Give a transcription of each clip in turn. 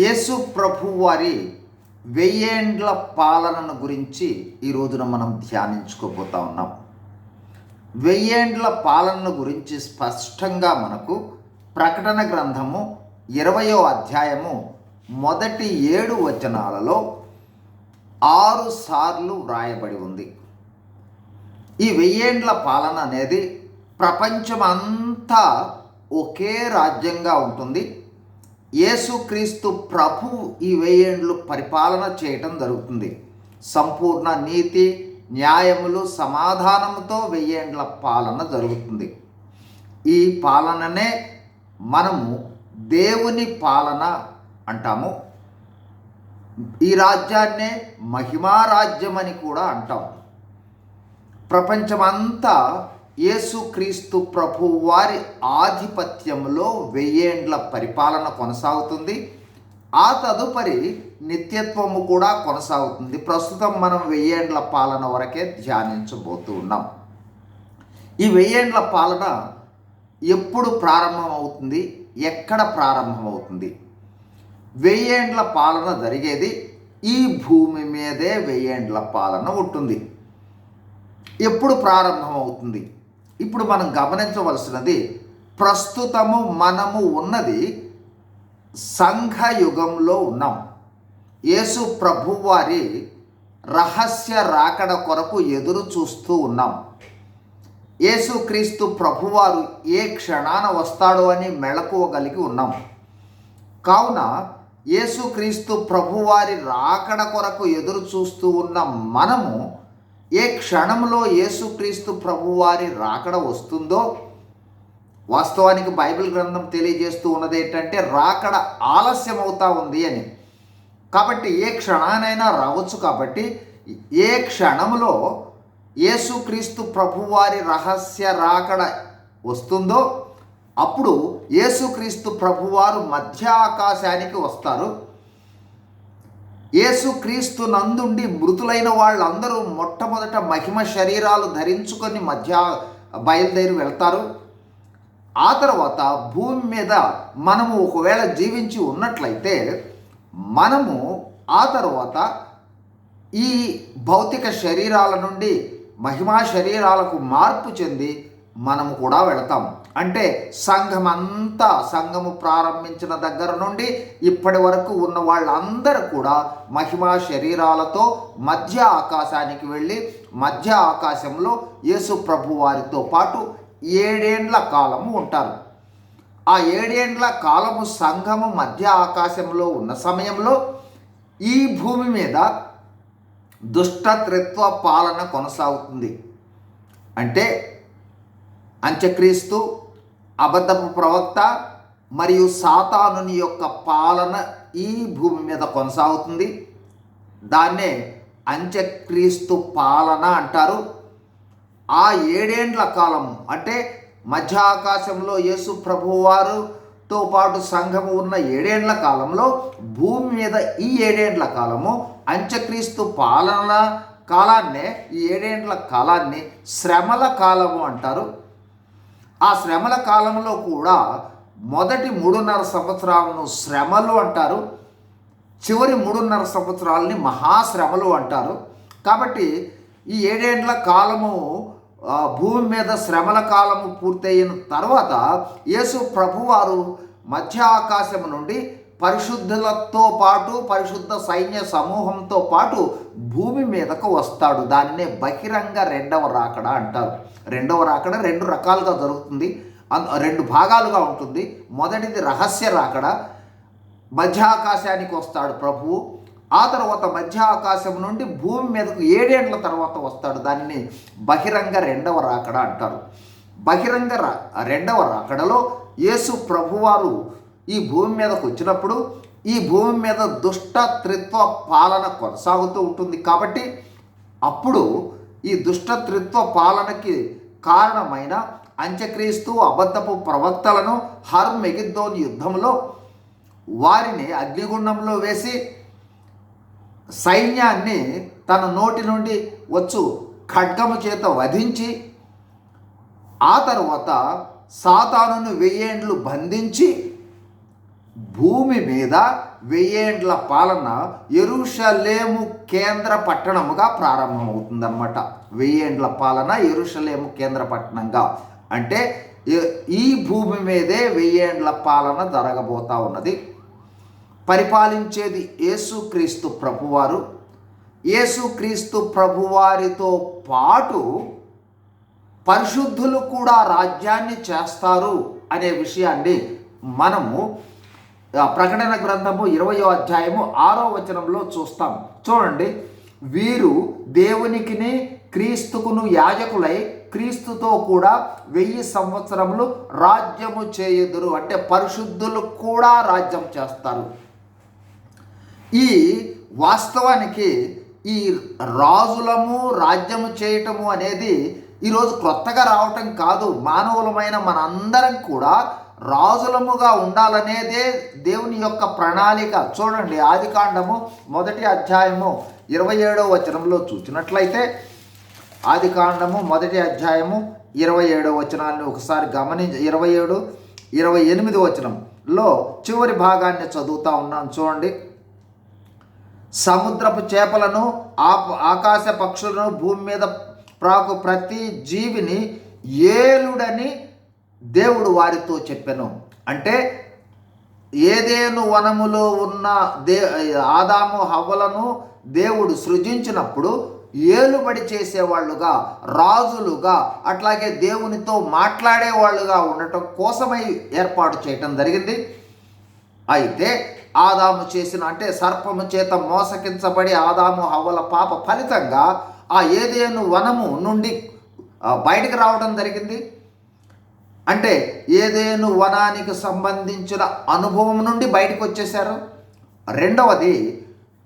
యేసు ప్రభు వారి వెయ్యేండ్ల పాలనను గురించి ఈ రోజున మనం ధ్యానించుకోబోతా ఉన్నాం. వెయ్యేండ్ల పాలనను గురించి స్పష్టంగా మనకు ప్రకటన గ్రంథము ఇరవయో అధ్యాయము మొదటి ఏడు వచనాలలో ఆరు సార్లు వ్రాయబడి ఉంది. ఈ వెయ్యేండ్ల పాలన అనేది ప్రపంచమంతా ఒకే రాజ్యంగా ఉంటుంది. యేసుక్రీస్తు ప్రభు ఈ వెయ్యేండ్లు పరిపాలన చేయటం జరుగుతుంది. సంపూర్ణ నీతి న్యాయములు సమాధానముతో వెయ్యేండ్ల పాలన జరుగుతుంది. ఈ పాలననే మనము దేవుని పాలన అంటాము. ఈ రాజ్యాన్నే మహిమారాజ్యం అని కూడా అంటాం ప్రపంచమంతా యేసుక్రీస్తు ప్రభు వారి ఆధిపత్యంలో వెయ్యేండ్ల పరిపాలన కొనసాగుతుంది. ఆ తదుపరి నిత్యత్వము కూడా కొనసాగుతుంది. ప్రస్తుతం మనం వెయ్యేండ్ల పాలన వరకే ధ్యానించబోతూ ఉన్నాం. ఈ వెయ్యేండ్ల పాలన ఎప్పుడు ప్రారంభమవుతుంది? ఎక్కడ ప్రారంభమవుతుంది? వెయ్యేండ్ల పాలన జరిగేది ఈ భూమి మీదే వెయ్యేండ్ల పాలన ఉంటుంది. ఎప్పుడు ప్రారంభమవుతుంది? ఇప్పుడు మనం గమనించవలసినది ప్రస్తుతము మనము ఉన్నది సంఘయుగంలో ఉన్నాం. యేసు ప్రభువారి రహస్య రాకడ కొరకు ఎదురు చూస్తూ ఉన్నాం. యేసుక్రీస్తు ప్రభువారు ఏ క్షణాన వస్తాడో అని మెళకువగలిగి ఉన్నాం. కావున యేసుక్రీస్తు ప్రభువారి రాకడ కొరకు ఎదురు చూస్తూ ఉన్న మనము ఏ క్షణంలో యేసుక్రీస్తు ప్రభువారి రాకడ వస్తుందో వాస్తవానికి బైబిల్ గ్రంథం తెలియజేస్తూ ఉన్నది ఏంటంటే రాకడ ఆలస్యం అవుతా ఉంది అని. కాబట్టి ఏ క్షణానైనా రావచ్చు కాబట్టి ఏ క్షణంలో యేసుక్రీస్తు ప్రభువారి రహస్య రాకడ వస్తుందో అప్పుడు యేసుక్రీస్తు ప్రభువారు మధ్య ఆకాశానికి వస్తారు. యేసుక్రీస్తు నందుండి మృతులైన వాళ్ళందరూ మొట్టమొదట మహిమ శరీరాలు ధరించుకొని మధ్య బయలుదేరి వెళ్తారు. ఆ తర్వాత భూమి మీద మనము ఒకవేళ జీవించి ఉన్నట్లయితే మనము ఆ తర్వాత ఈ భౌతిక శరీరాల నుండి మహిమా శరీరాలకు మార్పు చెంది మనము కూడా వెళతాము అంటే సంఘం అంతా సంఘము ప్రారంభించిన దగ్గర నుండి ఇప్పటి వరకు ఉన్న వాళ్ళందరూ కూడా మహిమా శరీరాలతో మధ్య ఆకాశానికి వెళ్ళి మధ్య ఆకాశంలో యేసు ప్రభు వారితో పాటు ఏడేండ్ల కాలము ఉంటారు. ఆ ఏడేండ్ల కాలము సంఘము మధ్య ఆకాశంలో ఉన్న సమయంలో ఈ భూమి మీద దుష్టత్రిత్వ పాలన కొనసాగుతుంది. అంటే అంత్యక్రీస్తు అబద్ధపు ప్రవక్త మరియు సాతానుని యొక్క పాలన ఈ భూమి మీద కొనసాగుతుంది. దాన్నే అంత్యక్రీస్తు పాలన అంటారు. ఆ ఏడేండ్ల కాలం అంటే మధ్య ఆకాశంలో యేసు ప్రభువారుతో పాటు సంఘము ఉన్న ఏడేండ్ల కాలంలో భూమి మీద ఈ ఏడేండ్ల కాలము అంత్యక్రీస్తు పాలన కాలాన్నే ఈ ఏడేండ్ల కాలాన్ని శ్రమల కాలము అంటారు. ఆ శ్రమల కాలంలో కూడా మొదటి మూడున్నర సంవత్సరాలను శ్రమలు అంటారు. చివరి మూడున్నర సంవత్సరాలని మహాశ్రమలు అంటారు. కాబట్టి ఈ ఏడేండ్ల కాలము భూమి మీద శ్రమల కాలము పూర్తయిన తర్వాత యేసు ప్రభువారు మధ్య ఆకాశము నుండి పరిశుద్ధులతో పాటు పరిశుద్ధ సైన్య సమూహంతో పాటు భూమి మీదకు వస్తాడు. దాన్నే బహిరంగ రెండవ రాకడ అంటారు. రెండవ రాకడ రెండు రకాలుగా జరుగుతుంది. రెండు భాగాలుగా ఉంటుంది. మొదటిది రహస్య రాకడ. మధ్య ఆకాశానికి వస్తాడు ప్రభువు. ఆ తర్వాత మధ్య ఆకాశం నుండి భూమి మీదకు ఏడేండ్ల తర్వాత వస్తాడు. దానిని బహిరంగ రెండవ రాకడ అంటారు. బహిరంగ రా- రెండవ రాకడలో యేసు ప్రభువారు ఈ భూమి మీదకు వచ్చినప్పుడు ఈ భూమి మీద దుష్ట త్రిత్వ పాలన కొనసాగుతూ ఉంటుంది. కాబట్టి అప్పుడు ఈ దుష్టత్రిత్వ పాలనకి కారణమైన అంత్యక్రీస్తు అబద్ధపు ప్రవక్తలను హర్ మెగిద్దోన్ యుద్ధంలో వారిని అగ్నిగుండంలో వేసి సైన్యాన్ని తన నోటి నుండి వచ్చు ఖడ్గము చేత వధించి ఆ తర్వాత సాతానును వెయ్యేండ్లు బంధించి భూమి మీద వెయ్యేండ్ల పాలన ఎరుషలేము కేంద్ర పట్టణముగా ప్రారంభమవుతుందన్నమాట. వెయ్యేండ్ల పాలన ఎరుషలేము కేంద్ర పట్టణంగా. అంటే ఈ- భూమి మీదే వెయ్యేండ్ల పాలన జరగబోతా ఉన్నది. పరిపాలించేది యేసుక్రీస్తు ప్రభువారు. యేసుక్రీస్తు ప్రభువారితో పాటు పరిశుద్ధులు కూడా రాజ్యాన్ని చేస్తారు అనే విషయాన్ని మనము ప్రకటన గ్రంథము ఇరవయో అధ్యాయము ఆరో వచనంలో చూస్తాం. చూడండి. వీరు దేవునికిని క్రీస్తుకును యాజకులై క్రీస్తుతో కూడా వెయ్యి సంవత్సరములు రాజ్యము చేయుదురు. అంటే పరిశుద్ధులు కూడా రాజ్యం చేస్తారు. ఈ వాస్తవానికి ఈ రాజులము రాజ్యము చేయటము అనేది ఈరోజు కొత్తగా రావటం కాదు. మానవులమైన మనందరం కూడా రాజులముగా ఉండాలనేదే దేవుని యొక్క ప్రణాళిక. చూడండి ఆదికాండము మొదటి అధ్యాయము ఇరవై ఏడవ వచనంలో చూసినట్లయితే ఆదికాండము మొదటి అధ్యాయము ఇరవై ఏడవ వచనాన్ని ఒకసారి గమనించ ఇరవై ఏడు ఇరవై ఎనిమిది వచనంలో చివరి భాగాన్ని చదువుతా ఉన్నాను చూడండి. సముద్రపు చేపలను ఆ- ఆకాశ పక్షులను భూమి మీద ప్రాకు ప్రతి జీవిని ఏలుడని దేవుడు వారితో చెప్పెను. అంటే ఏదేను వనములో ఉన్న దే ఆదాము హవ్వలను దేవుడు సృజించినప్పుడు ఏలుబడి చేసేవాళ్ళుగా రాజులుగా అట్లాగే దేవునితో మాట్లాడేవాళ్ళుగా ఉండటం కోసమై ఏర్పాటు చేయటం జరిగింది. అయితే ఆదాము చేసిన అంటే సర్పము చేత మోసకించబడి ఆదాము హవ్వల పాప ఫలితంగా ఆ ఏదేను వనము నుండి బయటకు రావడం జరిగింది. అంటే ఏదేను వనానికి సంబంధించిన అనుభవం నుండి బయటకు వచ్చేసారు రెండవది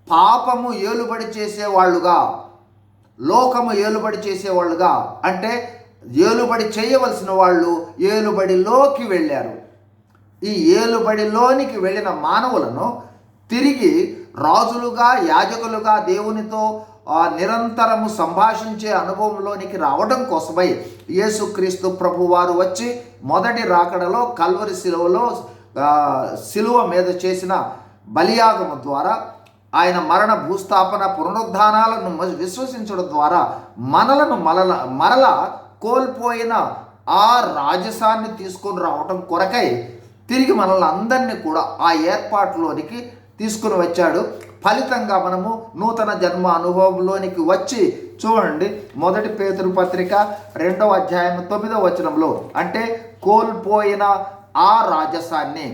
పాపము ఏలుబడి చేసేవాళ్ళుగా లోకము ఏలుబడి చేసేవాళ్ళుగా అంటే ఏలుబడి చేయవలసిన వాళ్ళు ఏలుబడిలోకి వెళ్ళారు. ఈ ఏలుబడిలోనికి వెళ్ళిన మానవులను తిరిగి రాజులుగా యాజకులుగా దేవునితో నిరంతరము సంభాషించే అనుభవంలోనికి రావడం కోసమై యేసుక్రీస్తు ప్రభువారు వచ్చి మొదటి రాకడలో కల్వరి శిలువలో శిలువ మీద చేసిన బలియాగము ద్వారా ఆయన మరణ భూస్థాపన పునరుద్ధానాలను విశ్వసించడం ద్వారా మనలను మరల మరల కోల్పోయిన ఆ రాజసాన్ని తీసుకొని రావటం కొరకై తిరిగి మనల్ని అందరినీ కూడా ఆ ఏర్పాటులోనికి తీసుకుని వచ్చాడు. ఫలితంగా మనము నూతన జన్మ అనుభవంలోనికి వచ్చి చూడండి. మొదటి పేతురు పత్రిక రెండవ అధ్యాయం తొమ్మిదవ వచనంలో అంటే కోల్పోయిన ఆ రాజసాన్ని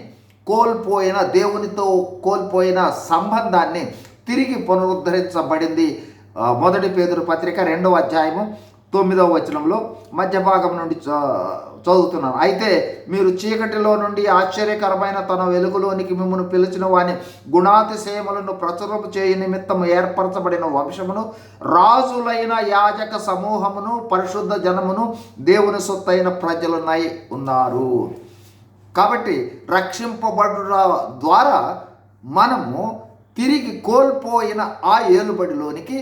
కోల్పోయిన దేవునితో కోల్పోయిన సంబంధాన్ని తిరిగి పునరుద్ధరించబడింది. మొదటి పేదరు పత్రిక రెండవ అధ్యాయము తొమ్మిదవ వచనంలో మధ్య భాగం నుండి చ- చదువుతున్నాను అయితే మీరు చీకటిలో నుండి ఆశ్చర్యకరమైన తన వెలుగులోనికి మిమ్మల్ని పిలిచిన వాని గుణాతిశయములను ప్రచురం చేయ నిమిత్తం ఏర్పరచబడిన వంశమును రాజులైన యాజక సమూహమును పరిశుద్ధ జనమును దేవుని సొత్తైన ప్రజలునై ఉన్నారు. కాబట్టి రక్షింపబడుట ద్వారా మనము తిరిగి కోల్పోయిన ఆ ఏలుబడిలోనికి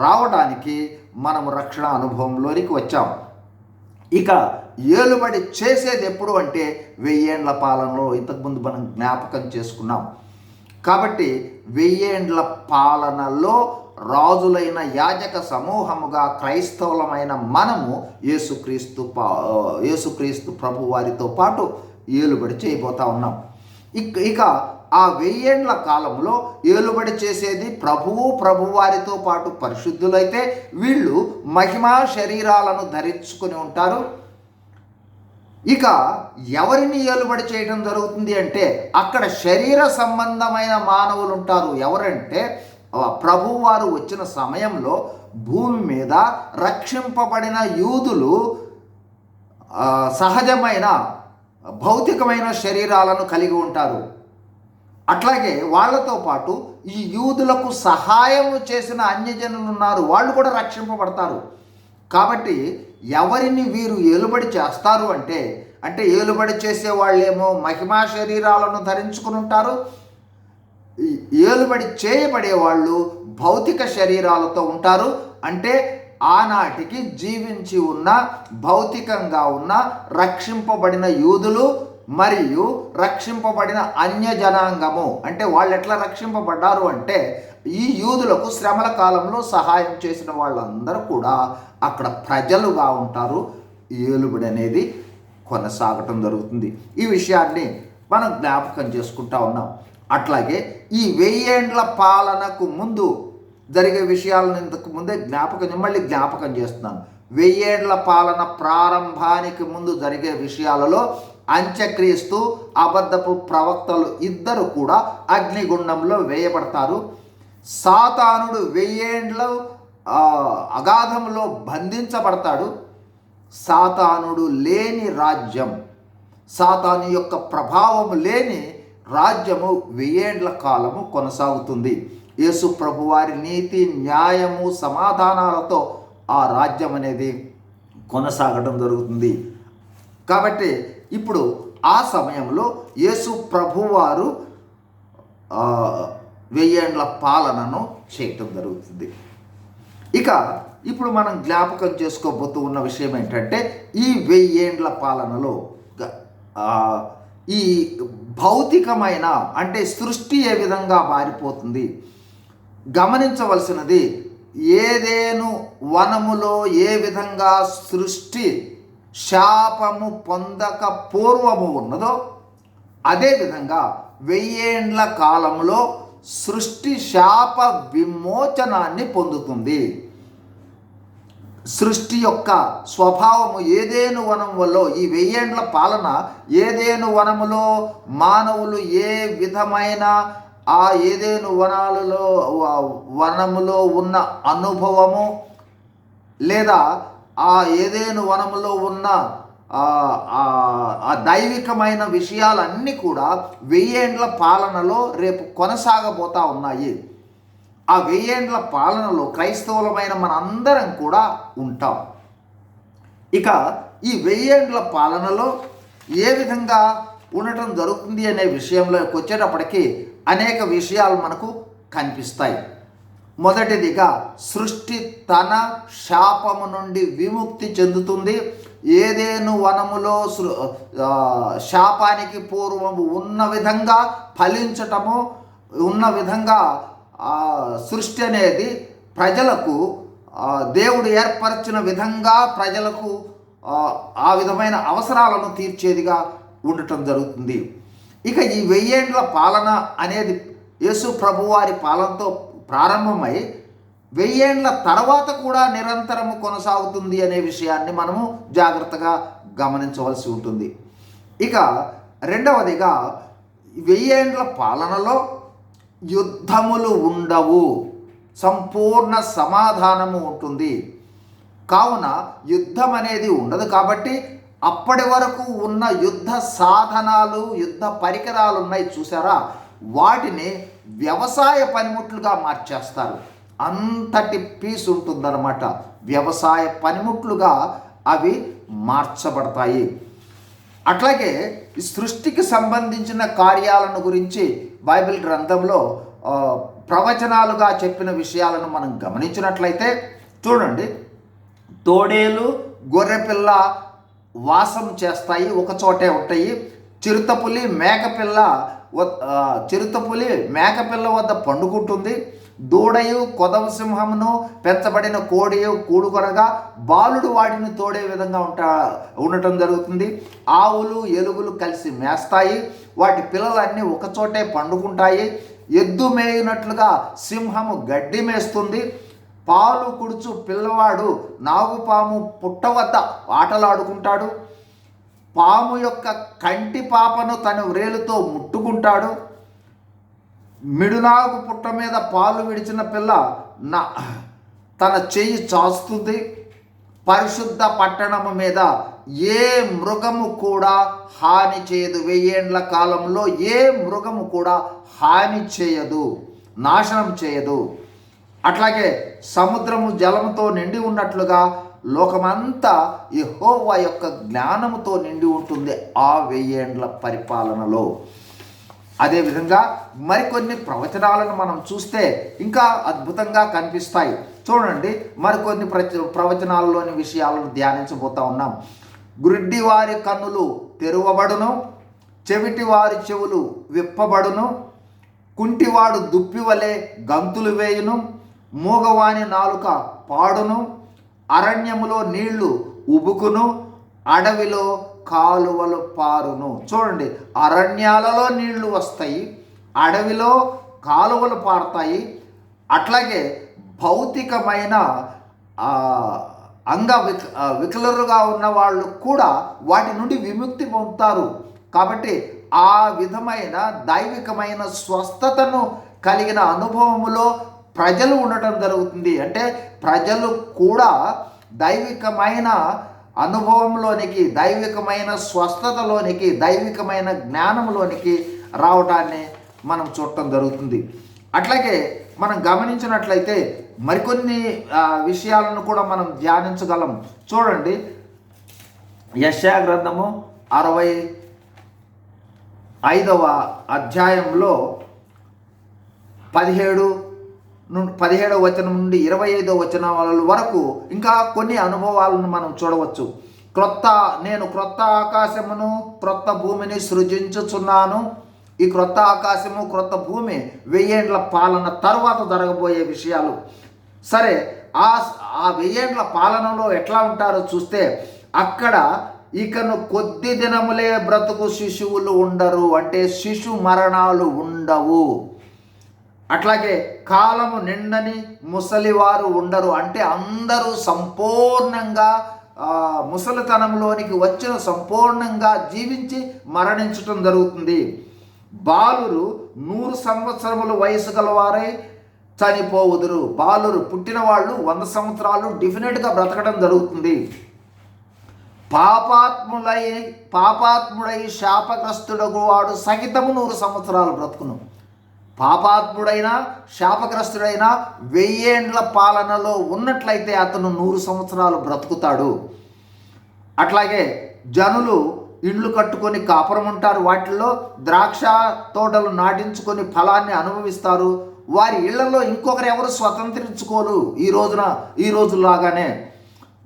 రావడానికి మనము రక్షణ అనుభవంలోనికి వచ్చాము ఇక ఏలుబడి చేసేది ఎప్పుడు అంటే వెయ్యేండ్ల పాలనలో ఇంతకుముందు మనం జ్ఞాపకం చేసుకున్నాం. కాబట్టి వెయ్యేండ్ల పాలనలో రాజులైన యాజక సమూహముగా క్రైస్తవులమైన మనము యేసుక్రీస్తు పా యేసుక్రీస్తు ప్రభు వారితో పాటు ఏలుబడి చేయబోతా ఉన్నాం. ఇక ఇక ఆ వెయ్యేండ్ల కాలంలో ఏలుబడి చేసేది ప్రభువు ప్రభువారితో పాటు పరిశుద్ధులైతే వీళ్ళు మహిమా శరీరాలను ధరించుకుని ఉంటారు. ఇక ఎవరిని ఏలుబడి చేయడం జరుగుతుంది అంటే అక్కడ శరీర సంబంధమైన మానవులు ఉంటారు ఎవరంటే ప్రభువారు వచ్చిన సమయంలో భూమి మీద రక్షింపబడిన యూదులు సహజమైన భౌతికమైన శరీరాలను కలిగి ఉంటారు. అట్లాగే వాళ్ళతో పాటు ఈ యూదులకు సహాయం చేసిన అన్యజనులు ఉన్నారు వాళ్ళు కూడా రక్షింపబడతారు. కాబట్టి ఎవరిని వీరు ఏలుబడి చేస్తారు అంటే అంటే ఏలుబడి చేసే వాళ్ళేమో మహిమా శరీరాలను ధరించుకుని ఉంటారు. ఏలుబడి చేయబడే వాళ్ళు భౌతిక శరీరాలతో ఉంటారు. అంటే ఆనాటికి జీవించి ఉన్న భౌతికంగా ఉన్న రక్షింపబడిన యూదులు మరియు రక్షింపబడిన అన్య జనాంగము అంటే వాళ్ళు ఎట్లా రక్షింపబడ్డారు అంటే ఈ యూదులకు శ్రమల కాలంలో సహాయం చేసిన వాళ్ళందరూ కూడా అక్కడ ప్రజలుగా ఉంటారు. ఏలుబడి అనేది కొనసాగటం జరుగుతుంది. ఈ విషయాన్ని మనం జ్ఞాపకం చేసుకుంటా ఉన్నాం. అట్లాగే ఈ వెయ్యేండ్ల పాలనకు ముందు జరిగే విషయాలను ఇంతకు ముందే జ్ఞాపకం మళ్ళీ జ్ఞాపకం చేస్తున్నాను. వెయ్యేండ్ల పాలన ప్రారంభానికి ముందు జరిగే విషయాలలో అంత్యక్రీస్తు అబద్ధపు ప్రవక్తలు ఇద్దరు కూడా అగ్నిగుండంలో వేయబడతారు. సాతానుడు వెయ్యేండ్ల అగాధంలో బంధించబడతాడు. సాతానుడు లేని రాజ్యం. సాతాను యొక్క ప్రభావం లేని రాజ్యము వెయ్యేండ్ల కాలము కొనసాగుతుంది. యేసు ప్రభువారి నీతి న్యాయము సమాధానాలతో ఆ రాజ్యం అనేది కొనసాగడం జరుగుతుంది. కాబట్టి ఇప్పుడు ఆ సమయంలో యేసు ప్రభువారు వెయ్యేండ్ల పాలనను చేయటం జరుగుతుంది. ఇక ఇప్పుడు మనం జ్ఞాపకం చేసుకోబోతూ ఉన్న విషయం ఏంటంటే ఈ వెయ్యేండ్ల పాలనలో ఈ భౌతికమైన అంటే సృష్టి ఏ విధంగా మారిపోతుంది గమనించవలసినది ఏదేను వనములో ఏ విధంగా సృష్టి శాపము పొందక పూర్వము ఉన్నదో అదేవిధంగా వెయ్యేండ్ల కాలంలో సృష్టి శాప విమోచనాన్ని పొందుతుంది. సృష్టి యొక్క స్వభావము ఏదేను వనములో ఈ వెయ్యేండ్ల పాలన ఏదేను వనములో మానవులు ఏ విధమైన ఆ ఏదేను వనాలలో వనములో ఉన్న అనుభవము లేదా ఆ ఏదేను వనములో ఉన్న ఆ దైవికమైన విషయాలన్నీ కూడా వెయ్యేండ్ల పాలనలో రేపు కొనసాగబోతా ఉన్నాయి. ఆ వెయ్యేండ్ల పాలనలో క్రైస్తవులమైన మనందరం కూడా ఉంటాం. ఇక ఈ వెయ్యేండ్ల పాలనలో ఏ విధంగా ఉండటం జరుగుతుంది అనే విషయంలోకి వచ్చేటప్పటికి అనేక విషయాలు మనకు కనిపిస్తాయి. మొదటిదిగా సృష్టి తన శాపము నుండి విముక్తి చెందుతుంది. ఏదేను వనములో శాపానికి పూర్వము ఉన్న విధంగా ఫలించటము ఉన్న విధంగా సృష్టి అనేది ప్రజలకు దేవుడు ఏర్పరిచిన విధంగా ప్రజలకు ఆ, ఆ విధమైన అవసరాలను తీర్చేదిగా ఉండటం జరుగుతుంది. ఇక ఈ వెయ్యేండ్ల పాలన అనేది యేసు ప్రభువారి పాలనతో ప్రారంభమై వెయ్యేండ్ల తర్వాత కూడా నిరంతరము కొనసాగుతుంది అనే విషయాన్ని మనము జాగ్రత్తగా గమనించవలసి ఉంటుంది. ఇక రెండవదిగా వెయ్యేండ్ల పాలనలో యుద్ధములు ఉండవు. సంపూర్ణ సమాధానము ఉంటుంది. కావున యుద్ధం అనేది ఉండదు కాబట్టి అప్పటి వరకు ఉన్న యుద్ధ సాధనాలు యుద్ధ పరికరాలు ఉన్నాయి చూసారా? వాటిని వ్యవసాయ పనిముట్లుగా మార్చేస్తారు. అంతటి పీస్ ఉంటుందన్నమాట. వ్యవసాయ పనిముట్లుగా అవి మార్చబడతాయి. అట్లాగే సృష్టికి సంబంధించిన కార్యాలను గురించి బైబిల్ గ్రంథంలో ప్రవచనాలుగా చెప్పిన విషయాలను మనం గమనించినట్లయితే చూడండి. తోడేలు గొర్రెపిల్ల వాసం చేస్తాయి. ఒక చోటే ఉంటాయి. చిరుతపులి మేకపిల్ల చిరుతపులి మేకపిల్ల వద్ద పండుకుంటుంది. దూడయు కొదవ సింహమును పెంచబడిన కోడియు కూడుకొనగా బాలుడు వాటిని తోడే విధంగా ఉంటా ఉండటం జరుగుతుంది. ఆవులు ఎలుగులు కలిసి మేస్తాయి. వాటి పిల్లలన్నీ ఒకచోటే పండుకుంటాయి. ఎద్దు మేయినట్లుగా సింహము గడ్డి మేస్తుంది. పాలు కుడుచు పిల్లవాడు నాగుపాము పుట్ట వద్ద ఆటలాడుకుంటాడు. పాము యొక్క కంటి పాపను తన వ్రేలుతో ముట్టుకుంటాడు. మిడునాగు పుట్ట మీద పాలు విడిచిన పిల్ల నా తన చెయ్యి చాస్తుంది. పరిశుద్ధ పట్టణము మీద ఏ మృగము కూడా హాని చేయదు. వెయ్యేండ్ల కాలంలో ఏ మృగము కూడా హాని చేయదు నాశనం చేయదు. అట్లాగే సముద్రము జలముతో నిండి ఉన్నట్లుగా లోకమంతా యహోవా యొక్క జ్ఞానముతో నిండి ఉంటుంది ఆ వెయ్యేండ్ల పరిపాలనలో. అదేవిధంగా మరికొన్ని ప్రవచనాలను మనం చూస్తే ఇంకా అద్భుతంగా కనిపిస్తాయి. చూడండి మరికొన్ని ప్రచ ప్రవచనాలలోని విషయాలను ధ్యానించబోతా ఉన్నాం. గుడ్డి వారి కన్నులు తెరవబడును చెవిటి వారి చెవులు విప్పబడును కుంటివాడు దుప్పివలే గంతులు వేయును మూగవాని నాలుక పాడును అరణ్యములో నీళ్ళు ఉబుకును అడవిలో కాలువలు పారును. చూడండి అరణ్యాలలో నీళ్ళు వస్తాయి అడవిలో కాలువలు పారుతాయి. అట్లాగే భౌతికమైన అంగ విక వికలరుగా ఉన్న వాళ్ళు కూడా వాటి నుండి విముక్తి పొందుతారు. కాబట్టి ఆ విధమైన దైవికమైన స్వస్థతను కలిగిన అనుభవములో ప్రజలు ఉండటం జరుగుతుంది. అంటే ప్రజలు కూడా దైవికమైన అనుభవంలోనికి దైవికమైన స్వస్థతలోనికి దైవికమైన జ్ఞానంలోనికి రావటాన్ని మనం చూడటం జరుగుతుంది. అట్లాగే మనం గమనించినట్లయితే మరికొన్ని విషయాలను కూడా మనం ధ్యానించగలం. చూడండి. యశా గ్రంథము అరవై ఐదవ అధ్యాయంలో పదిహేడు పదిహేడవ వచనం నుండి ఇరవై ఐదవ వచనాల వరకు ఇంకా కొన్ని అనుభవాలను మనం చూడవచ్చు. క్రొత్త నేను క్రొత్త ఆకాశమును క్రొత్త భూమిని సృజించుచున్నాను. ఈ క్రొత్త ఆకాశము క్రొత్త భూమి వెయ్యేండ్ల పాలన తర్వాత జరగబోయే విషయాలు. సరే ఆ ఆ వెయ్యేండ్ల పాలనలో ఎట్లా ఉంటారో చూస్తే అక్కడ ఇకను కొద్ది దినములే బ్రతుకు శిశువులు ఉండరు అంటే శిశు మరణాలు ఉండవు. అట్లాగే కాలము నిండని ముసలివారు ఉండరు. అంటే అందరూ సంపూర్ణంగా ముసలితనంలోనికి వచ్చిన సంపూర్ణంగా జీవించి మరణించటం జరుగుతుంది. బాలురు నూరు సంవత్సరముల వయసు గలవారై చనిపోవుదురు. బాలురు పుట్టిన వాళ్ళు వంద సంవత్సరాలు డెఫినెట్గా బ్రతకడం జరుగుతుంది. పాపాత్ములై పాపాత్ముడై శాపగ్రస్తుడగు వాడు సహితము నూరు సంవత్సరాలు బ్రతుకును. పాపాత్ముడైన శాపగ్రస్తుడైన వెయ్యేండ్ల పాలనలో ఉన్నట్లయితే అతను నూరు సంవత్సరాలు బ్రతుకుతాడు. అట్లాగే జనులు ఇండ్లు కట్టుకొని కాపురం ఉంటారు. వాటిల్లో ద్రాక్ష తోటలు నాటించుకొని ఫలాన్ని అనుభవిస్తారు. వారి ఇళ్ళలో ఇంకొకరు ఎవరు స్వతంత్రించుకోరు ఈ రోజున ఈ రోజులాగానే.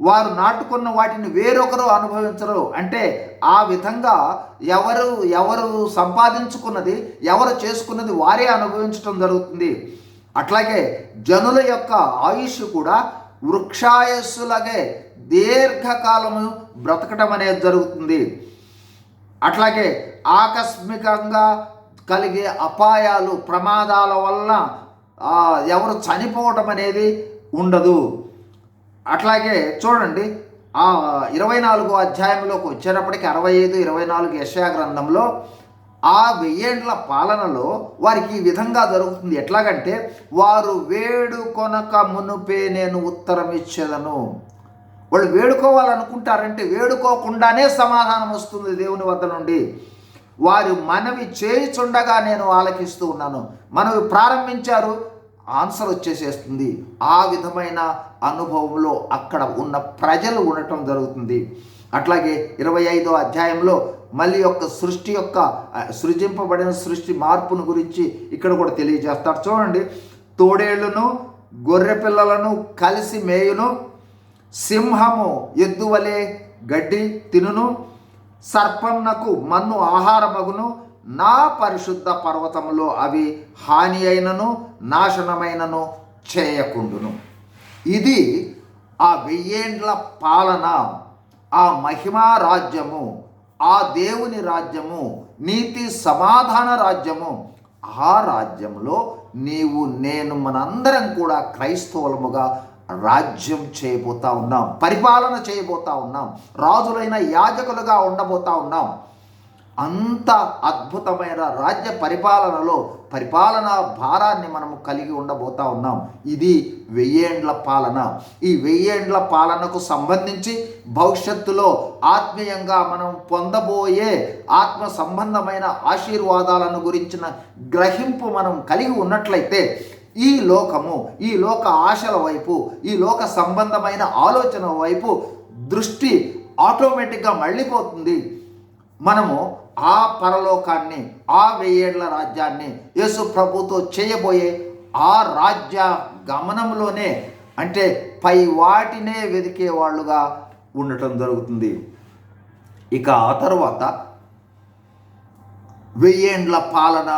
వారు నాటుకున్న వాటిని వేరొకరు అనుభవించరు. అంటే ఆ విధంగా ఎవరు ఎవరు సంపాదించుకున్నది ఎవరు చేసుకున్నది వారే అనుభవించటం జరుగుతుంది. అట్లాగే జనుల యొక్క ఆయుష్ కూడా వృక్షాయస్సులాగే దీర్ఘకాలము బ్రతకటం అనేది జరుగుతుంది. అట్లాగే ఆకస్మికంగా కలిగే అపాయాలు ప్రమాదాల వలన ఎవరు చనిపోవటం అనేది ఉండదు. అట్లాగే చూడండి ఆ ఇరవై నాలుగో అధ్యాయంలోకి వచ్చేటప్పటికి అరవై ఐదు ఇరవై నాలుగు యశయా గ్రంథంలో ఆ వెయ్యేండ్ల పాలనలో వారికి ఈ విధంగా జరుగుతుంది. ఎట్లాగంటే వారు వేడుకొనక మునుపే నేను ఉత్తరం ఇచ్చేదను వాళ్ళు వేడుకోవాలనుకుంటారంటే వేడుకోకుండానే సమాధానం వస్తుంది దేవుని వద్ద నుండి. వారు మనవి చేయిచుండగా నేను ఆలకిస్తూ ఉన్నాను. మనవి ప్రారంభించారు ఆన్సర్ వచ్చేసేస్తుంది. ఆ విధమైన అనుభవంలో అక్కడ ఉన్న ప్రజలు ఉండటం జరుగుతుంది. అట్లాగే ఇరవై ఐదో అధ్యాయంలో మళ్ళీ యొక్క సృష్టి యొక్క సృజింపబడిన సృష్టి మార్పును గురించి ఇక్కడ కూడా తెలియజేస్తారు. చూడండి తోడేళ్ళను గొర్రె పిల్లలను కలిసి మేయును సింహము ఎద్దువలే గడ్డి తినును సర్పన్నకు మన్ను ఆహారమగును నా పరిశుద్ధ పర్వతములో అవి హాని అయినను నాశనమైనను చేయకుండును. ఇది ఆ వెయ్యేండ్ల పాలన ఆ మహిమా రాజ్యము ఆ దేవుని రాజ్యము నీతి సమాధాన రాజ్యము. ఆ రాజ్యంలో నీవు నేను మనందరం కూడా క్రైస్తవులముగా రాజ్యం చేయబోతా ఉన్నాం పరిపాలన చేయబోతా ఉన్నాం రాజులైన యాజకులుగా ఉండబోతా ఉన్నాం. అంత అద్భుతమైన రాజ్య పరిపాలనలో పరిపాలనా భారాన్ని మనము కలిగి ఉండబోతా ఉన్నాం. ఇది వెయ్యేండ్ల పాలన. ఈ వెయ్యేండ్ల పాలనకు సంబంధించి భవిష్యత్తులో ఆత్మీయంగా మనం పొందబోయే ఆత్మ సంబంధమైన ఆశీర్వాదాలను గురించిన గ్రహింపు మనం కలిగి ఉన్నట్లయితే ఈ లోకము ఈ లోక ఆశల వైపు ఈ లోక సంబంధమైన ఆలోచన వైపు దృష్టి ఆటోమేటిక్గా మళ్ళీపోతుంది. మనము ఆ పరలోకాన్ని ఆ వెయ్యేళ్ళ రాజ్యాన్ని యేసు ప్రభుతో చేయబోయే ఆ రాజ్య గమనంలోనే అంటే పై వాటినే వెతికే వాళ్ళుగా ఉండటం జరుగుతుంది. ఇక ఆ తర్వాత వెయ్యేండ్ల పాలన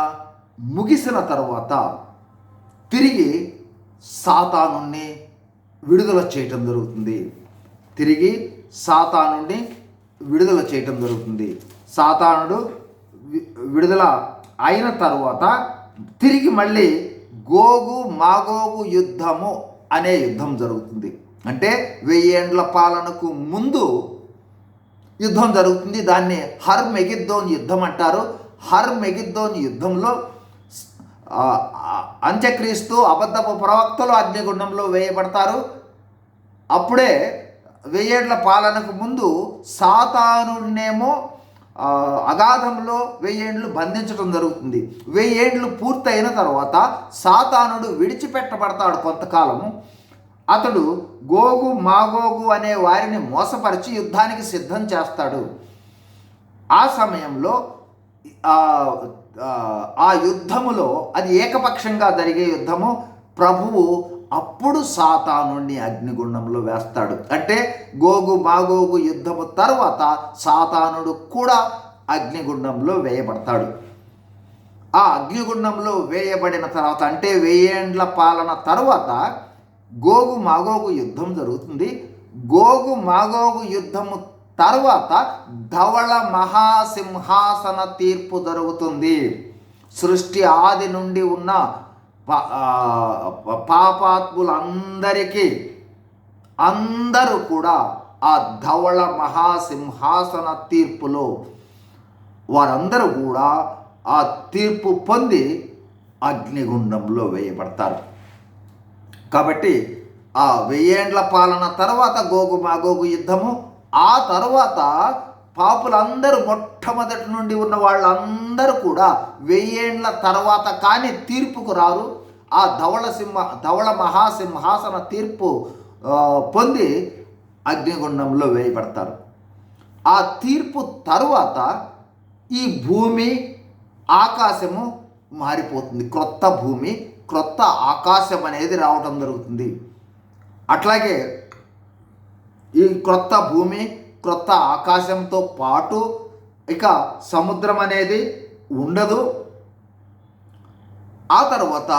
ముగిసిన తర్వాత తిరిగి సాతానుణ్ణి విడుదల చేయటం జరుగుతుంది. తిరిగి సాతానుణ్ణి విడుదల చేయటం జరుగుతుంది. సాతానుడు వి- విడుదల అయిన తరువాత తిరిగి మళ్ళీ గోగు మాగోగు యుద్ధము అనే యుద్ధం జరుగుతుంది. అంటే వెయ్యేండ్ల పాలనకు ముందు యుద్ధం జరుగుతుంది. దాన్ని హర్ మెగిద్దోన్ యుద్ధం అంటారు. హర్ మెగిద్దోన్ యుద్ధంలో అంత్యక్రీస్తు అబద్ధపు ప్రవక్తలు అగ్నిగుండంలో వేయబడతారు. అప్పుడే వెయ్యేండ్ల పాలనకు ముందు సాతానుడినేమో అగాధంలో వెయ్యేండ్లు బంధించడం జరుగుతుంది. వెయ్యేండ్లు పూర్తయిన తర్వాత సాతానుడు విడిచిపెట్టబడతాడు కొంతకాలము. అతడు గోగు మాగోగు అనే వారిని మోసపరిచి యుద్ధానికి సిద్ధం చేస్తాడు. ఆ సమయంలో ఆ, ఆ యుద్ధములో అది ఏకపక్షంగా జరిగే యుద్ధము. ప్రభువు అప్పుడు సాతానుణ్ణి అగ్నిగుండంలో వేస్తాడు. అంటే గోగు మాగోగు యుద్ధము తర్వాత సాతానుడు కూడా అగ్నిగుండంలో వేయబడతాడు. ఆ అగ్నిగుండంలో వేయబడిన తర్వాత అంటే వెయ్యేండ్ల పాలన తర్వాత గోగు మాగోగు యుద్ధం జరుగుతుంది. గోగు మాగోగు యుద్ధము తర్వాత ధవళ మహాసింహాసన తీర్పు జరుగుతుంది. సృష్టి ఆది నుండి ఉన్న పాపాత్ములందరికీ అందరూ కూడా ఆ ధవళ మహాసింహాసన తీర్పులో వారందరూ కూడా ఆ తీర్పు పొంది అగ్నిగుండంలో వేయబడతారు. కాబట్టి ఆ వెయ్యేండ్ల పాలన తర్వాత గోగు మాగోగు యుద్ధము ఆ తర్వాత పాపులందరూ మొట్టమొదటి నుండి ఉన్న వాళ్ళందరూ కూడా వెయ్యేండ్ల తర్వాత కానీ తీర్పుకు రారు. ఆ ధవళ సింహ ధవళ మహాసింహాసన తీర్పు పొంది అగ్నిగుండంలో వేయబడతారు. ఆ తీర్పు తరువాత ఈ భూమి ఆకాశము మారిపోతుంది. క్రొత్త భూమి క్రొత్త ఆకాశం అనేది రావటం జరుగుతుంది. అట్లాగే ఈ క్రొత్త భూమి క్రొత్త ఆకాశంతో పాటు ఇక సముద్రం అనేది ఉండదు. ఆ తర్వాత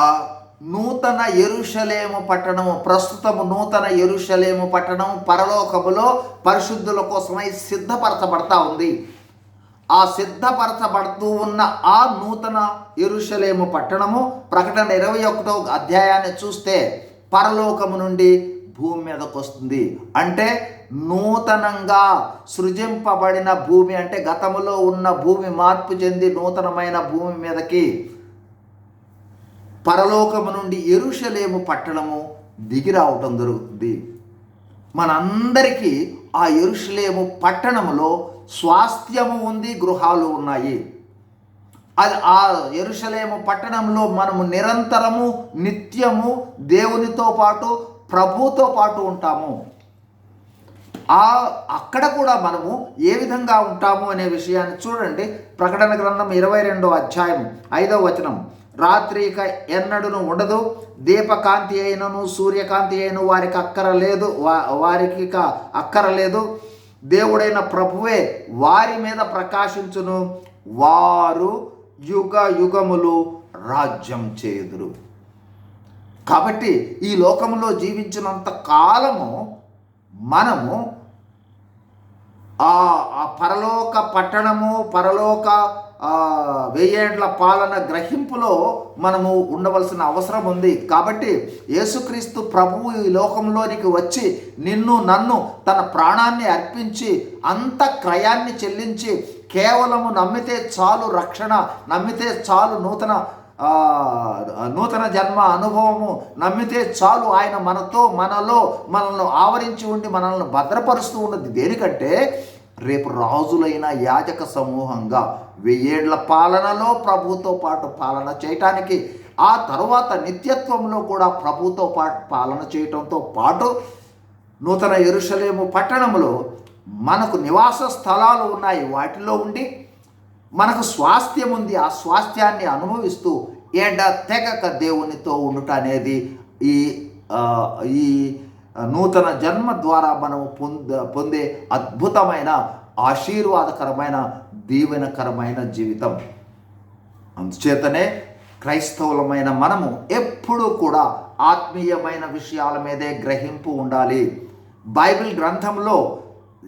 నూతన ఎరుషలేము పట్టణము ప్రస్తుతము నూతన ఎరుషలేము పట్టణము పరలోకములో పరిశుద్ధుల కోసమై సిద్ధపరచబడతా ఉంది. ఆ సిద్ధపరచబడుతూ ఉన్న ఆ నూతన ఎరుషలేము పట్టణము ప్రకటన ఇరవై ఒకటో అధ్యాయాన్ని చూస్తే పరలోకము నుండి భూమి మీదకు వస్తుంది అంటే నూతనంగా సృజింపబడిన భూమి అంటే గతంలో ఉన్న భూమి మార్పు చెంది నూతనమైన భూమి మీదకి పరలోకము నుండి ఎరుషలేము పట్టణము దిగి రావటం జరుగుతుంది. మనందరికీ ఆ ఎరుషలేము పట్టణములో స్వాస్థ్యము ఉంది గృహాలు ఉన్నాయి. అది ఆ ఎరుషలేము పట్టణంలో మనము నిరంతరము నిత్యము దేవునితో పాటు ప్రభుతో పాటు ఉంటాము. ఆ అక్కడ కూడా మనము ఏ విధంగా ఉంటాము అనే విషయాన్ని చూడండి. ప్రకటన గ్రంథం ఇరవై రెండో అధ్యాయం ఐదవ వచనం. రాత్రి ఇక ఉండదు. దీపకాంతి అయినను సూర్యకాంతి అయిన వారికి అక్కర లేదు. వా- వారికి ఇక అక్కర లేదు. దేవుడైన ప్రభువే వారి మీద ప్రకాశించును. వారు యుగ యుగములు రాజ్యం చేదురు కాబట్టి ఈ లోకంలో జీవించినంత కాలము మనము ఆ పరలోక పట్టణము పరలోక వెయ్యేండ్ల పాలన గ్రహింపులో మనము ఉండవలసిన అవసరం ఉంది. కాబట్టి యేసుక్రీస్తు ప్రభువు ఈ లోకంలోనికి వచ్చి నిన్ను నన్ను తన ప్రాణాన్ని అర్పించి అంత క్రయాన్ని చెల్లించి కేవలము నమ్మితే చాలు రక్షణ నమ్మితే చాలు నూతన నూతన జన్మ అనుభవము నమ్మితే చాలు ఆయన మనతో మనలో మనల్ని ఆవరించి ఉండి మనల్ని భద్రపరుస్తూ ఉన్నది. దేనికంటే రేపు రాజులైన యాజక సమూహంగా వెయ్యేళ్ళ పాలనలో ప్రభుతో పాటు పాలన చేయటానికి ఆ తరువాత నిత్యత్వంలో కూడా ప్రభుతో పాటు పాలన చేయటంతో పాటు నూతన ఎరుషలేము పట్టణంలో మనకు నివాస స్థలాలు ఉన్నాయి. వాటిలో ఉండి మనకు స్వాస్థ్యం ఉంది. ఆ స్వాస్థ్యాన్ని అనుభవిస్తూ ఎడ తెగక దేవునితో ఉండుట అనేది ఈ ఈ నూతన జన్మ ద్వారా మనము పొంద పొందే అద్భుతమైన ఆశీర్వాదకరమైన దీవెనకరమైన జీవితం. అందుచేతనే క్రైస్తవులమైన మనము ఎప్పుడూ కూడా ఆత్మీయమైన విషయాల మీదే గ్రహింపు ఉండాలి. బైబిల్ గ్రంథంలో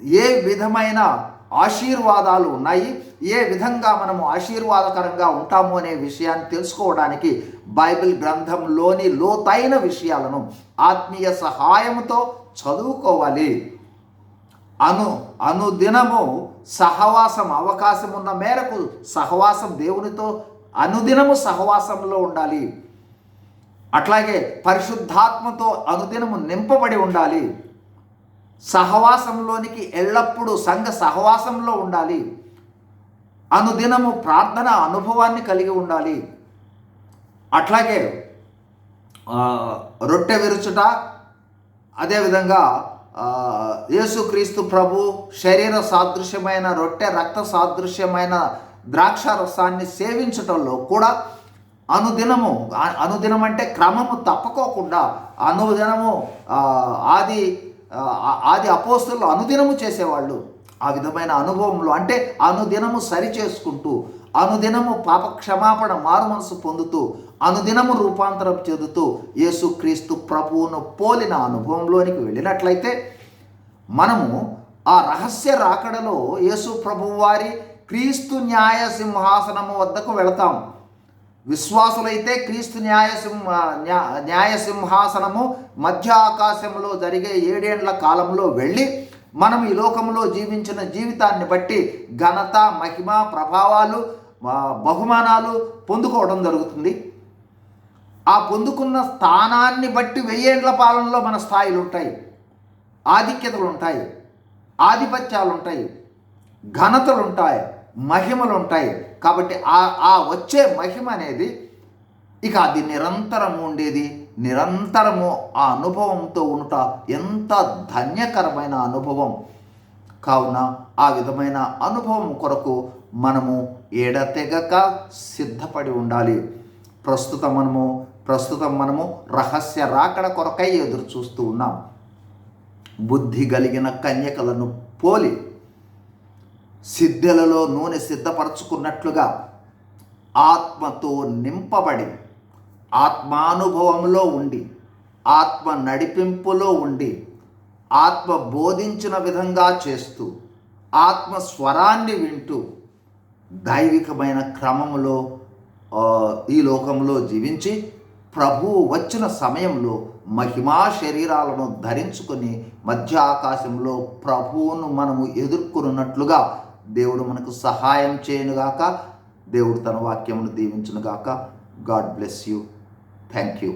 ఏ విధమైన ఆశీర్వాదాలు ఉన్నాయి. ఏ విధంగా మనము ఆశీర్వాదకరంగా ఉంటాము అనే విషయాన్ని తెలుసుకోవడానికి బైబిల్ గ్రంథంలోని లోతైన విషయాలను ఆత్మీయ సహాయంతో చదువుకోవాలి. అను అనుదినము సహవాసం అవకాశం ఉన్న మేరకు సహవాసం దేవునితో అనుదినము సహవాసంలో ఉండాలి. అట్లాగే పరిశుద్ధాత్మతో అనుదినము నింపబడి ఉండాలి. సహవాసంలోనికి ఎల్లప్పుడూ సంఘ సహవాసంలో ఉండాలి. అనుదినము ప్రార్థన అనుభవాన్ని కలిగి ఉండాలి. అట్లాగే రొట్టె విరుచుట అదేవిధంగా యేసుక్రీస్తు ప్రభు శరీర సాదృశ్యమైన రొట్టె రక్త సాదృశ్యమైన ద్రాక్ష రసాన్ని సేవించటంలో కూడా అనుదినము అనుదినం అంటే క్రమము తప్పుకోకుండా అనుదినము ఆది ఆది అపోస్తులు అనుదినము చేసేవాళ్ళు. ఆ విధమైన అనుభవంలో అంటే అనుదినము సరి చేసుకుంటూ అనుదినము పాప క్షమాపణ మారు మనసు పొందుతూ అనుదినము రూపాంతరం చెందుతూ యేసుక్రీస్తు ప్రభువును పోలిన అనుభవంలోనికి వెళ్ళినట్లయితే మనము ఆ రహస్య రాకడలో యేసు ప్రభువారి క్రీస్తు న్యాయ సింహాసనము వద్దకు వెళతాం. విశ్వాసులైతే క్రీస్తు న్యాయసింహ న్యాయసింహాసనము మధ్య ఆకాశంలో జరిగే ఏడేండ్ల కాలంలో వెళ్ళి మనం ఈ లోకంలో జీవించిన జీవితాన్ని బట్టి ఘనత మహిమ ప్రభావాలు బహుమానాలు పొందుకోవడం జరుగుతుంది. ఆ పొందుకున్న స్థానాన్ని బట్టి వెయ్యేండ్ల పాలనలో మన స్థాయిలు ఉంటాయి. ఆధిక్యతలు ఉంటాయి. ఆధిపత్యాలు ఉంటాయి. ఘనతలు ఉంటాయి. మహిమలు ఉంటాయి కాబట్టి ఆ ఆ వచ్చే మహిమ అనేది ఇక అది నిరంతరము ఉండేది. నిరంతరము ఆ అనుభవంతో ఉంట ఎంత ధన్యకరమైన అనుభవం. కావున ఆ విధమైన అనుభవం కొరకు మనము ఎడతెగక సిద్ధపడి ఉండాలి. ప్రస్తుతం మనము ప్రస్తుతం మనము రహస్య రాకడ కొరకై ఎదురు చూస్తూ ఉన్నాం. బుద్ధి కలిగిన కన్యకలను పోలి సిద్ధెలలో నూనె సిద్ధపరచుకున్నట్లుగా ఆత్మతో నింపబడి ఆత్మానుభవంలో ఉండి ఆత్మ నడిపింపులో ఉండి ఆత్మ బోధించిన విధంగా చేస్తూ ఆత్మ స్వరాన్ని వింటూ దైవికమైన క్రమములో ఈ లోకంలో జీవించి ప్రభువు వచ్చిన సమయంలో మహిమా శరీరాలను ధరించుకొని మధ్య ఆకాశంలో ప్రభువును మనము ఎదుర్కొన్నట్లుగా దేవుడు మనకు సహాయం చేయనుగాక దేవుడు తన వాక్యమును దీవించునుగాక God bless you thank you